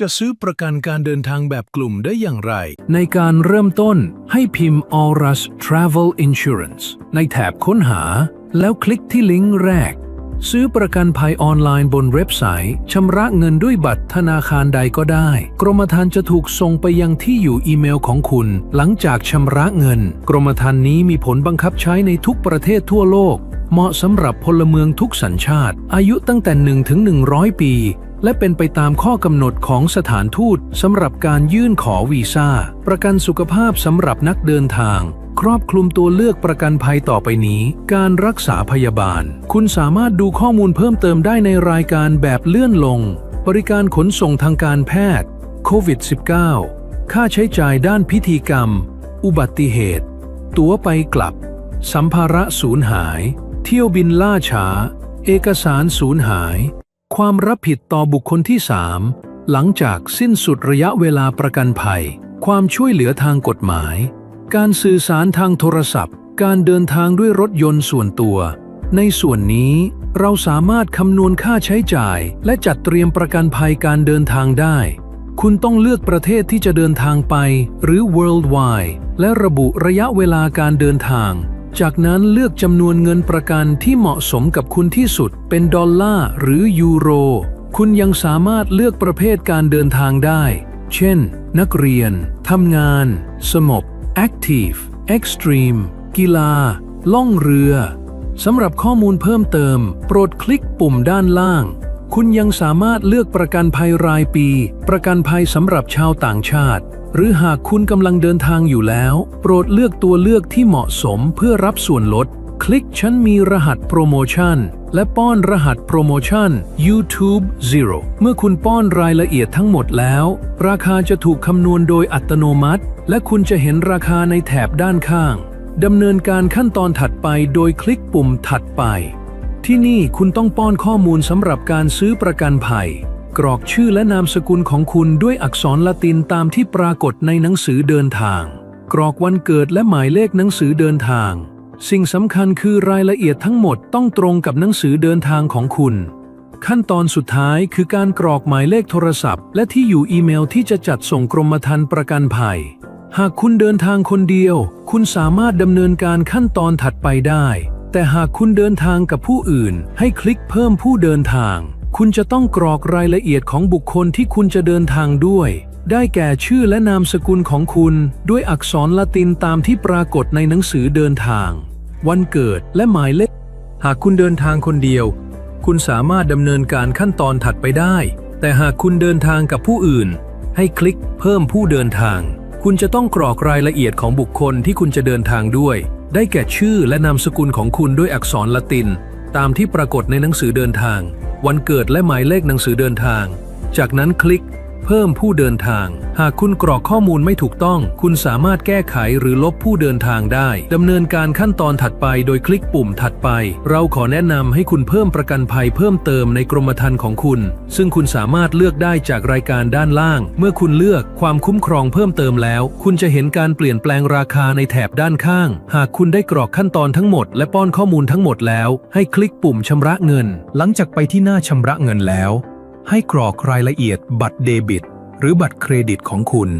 จะซื้อประกันการเดินทางแบบกลุ่มได้อย่างไร ในการเริ่มต้นให้พิมพ์ Aurus Travel Insurance ในแถบค้นหา แล้วคลิกที่ลิงก์แรก ซื้อประกันภัยออนไลน์บนเว็บไซต์ชำระเงินด้วยบัตรธนาคารใดก็ได้ กรมธรรม์จะถูกส่งไปยังที่อยู่อีเมลของคุณ หลังจากชำระเงิน กรมธรรม์นี้มีผลบังคับใช้ในทุกประเทศทั่วโลก เหมาะสำหรับพลเมืองทุกสัญชาติ อายุตั้งแต่1ถึง100 ปี และเป็นไปตามข้อกำหนดของสถานทูตสำหรับการยื่นขอวีซ่า ประกันสุขภาพสำหรับนักเดินทาง ครอบคลุมตัวเลือกประกันภัยต่อไปนี้ การรักษาพยาบาล คุณสามารถดูข้อมูลเพิ่มเติมได้ในรายการแบบเลื่อนลง บริการขนส่งทางการแพทย์โควิด -19 ค่าใช้จ่ายด้านพิธีกรรม อุบัติเหตุ ตั๋วไปกลับ สัมภาระสูญหาย เที่ยวบินล่าช้า เอกสารสูญหาย ความรับผิดต่อบุคคลที่3หลังจากสิ้นสุดระยะเวลาประกันภัย ความช่วยเหลือทางกฎหมาย การสื่อสารทางโทรศัพท์ การเดินทางด้วยรถยนต์ส่วนตัว ในส่วนนี้เราสามารถคำนวณค่าใช้จ่าย และจัดเตรียมประกันภัยการเดินทางได้ คุณต้องเลือกประเทศที่จะเดินทางไป หรือ worldwide และระบุระยะเวลาการเดินทาง จากนั้นเลือกจำนวนเงินประกันที่เหมาะสมกับคุณที่สุด เป็นดอลลาร์หรือยูโร คุณยังสามารถเลือกประเภทการเดินทางได้ เช่น นักเรียน ทำงานสงบ Active Extreme กีฬา ล่องเรือ สำหรับข้อมูลเพิ่มเติม โปรดคลิกปุ่มด้านล่าง คุณยังสามารถเลือกประกันภัยรายปี ประกันภัยสำหรับชาวต่างชาติ หรือหากคุณกำลังเดินทางอยู่แล้ว โปรดเลือกตัวเลือกที่เหมาะสมเพื่อรับส่วนลด คลิกฉันมีรหัสโปรโมชั่น และป้อนรหัสโปรโมชั่น YouTube Zero เมื่อคุณป้อนรายละเอียดทั้งหมดแล้ว ราคาจะถูกคำนวณโดยอัตโนมัติ และคุณจะเห็นราคาในแถบด้านข้างดำเนินการขั้นตอนถัดไปโดยคลิกปุ่มถัดไป ที่นี่คุณต้องป้อนข้อมูลสำหรับการซื้อประกันภัย กรอกชื่อและนามสกุลของคุณด้วยอักษรละตินตามที่ปรากฏในหนังสือเดินทาง กรอกวันเกิดและหมายเลขหนังสือเดินทาง สิ่งสำคัญคือรายละเอียดทั้งหมดต้องตรงกับหนังสือเดินทางของคุณ ขั้นตอนสุดท้ายคือการกรอกหมายเลขโทรศัพท์ และที่อยู่อีเมลที่จะจัดส่งกรมธรรม์ประกันภัย หากคุณเดินทางคนเดียว คุณสามารถดำเนินการขั้นตอนถัดไปได้ แต่หากคุณเดินทางกับผู้อื่น ให้คลิกเพิ่มผู้เดินทาง คุณจะต้องกรอกรายละเอียดของบุคคลที่คุณจะเดินทางด้วย ได้แก่ชื่อและนามสกุลของคุณ ด้วยอักษรละตินตามที่ปรากฏในหนังสือเดินทาง วันเกิดและหมายเลข หากคุณเดินทางคนเดียว คุณสามารถดำเนินการขั้นตอนถัดไปได้ แต่หากคุณเดินทางกับผู้อื่น ให้คลิกเพิ่มผู้เดินทาง คุณจะต้องกรอกรายละเอียดของบุคคลที่คุณจะเดินทางด้วย ได้แก่ชื่อและนามสกุลของคุณด้วยอักษรละติน ตามที่ปรากฏในหนังสือเดินทาง วันเกิดและหมายเลขหนังสือเดินทาง จากนั้นคลิก เพิ่มผู้เดินทาง หากคุณกรอกข้อมูลไม่ถูกต้อง คุณสามารถแก้ไขหรือลบผู้เดินทางได้ดำเนินการขั้นตอนถัดไปโดยคลิกปุ่มถัดไป เราขอแนะนำให้คุณเพิ่มประกันภัยเพิ่มเติมในกรมธรรม์ของคุณ ซึ่งคุณสามารถเลือกได้จากรายการด้านล่าง เมื่อคุณเลือกความคุ้มครองเพิ่มเติมแล้ว คุณจะเห็นการเปลี่ยนแปลงราคาในแถบด้านข้าง หากคุณได้กรอกขั้นตอนทั้งหมด และป้อนข้อมูลทั้งหมดแล้ว ให้คลิกปุ่มชำระเงิน หลังจากไปที่หน้าชำระเงินแล้ว ให้กรอกรายละเอียดบัตรเดบิต หรือบัตรเครดิตของคุณ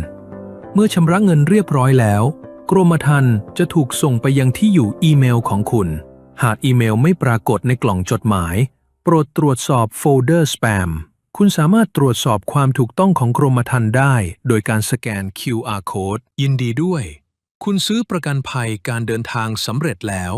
เมื่อชำระเงินเรียบร้อยแล้ว กรมธรรม์จะถูกส่งไปยังที่อยู่อีเมลของคุณ หากอีเมลไม่ปรากฏในกล่องจดหมาย โปรดตรวจสอบโฟลเดอร์ส a ปมคุณสามารถตรวจสอบความถูกต้องของกรมธรรม์ได้ โดยการสแกน QR code ยินดีด้วย คุณซื้อประกันภัยการเดินทางสำเร็จแล้ว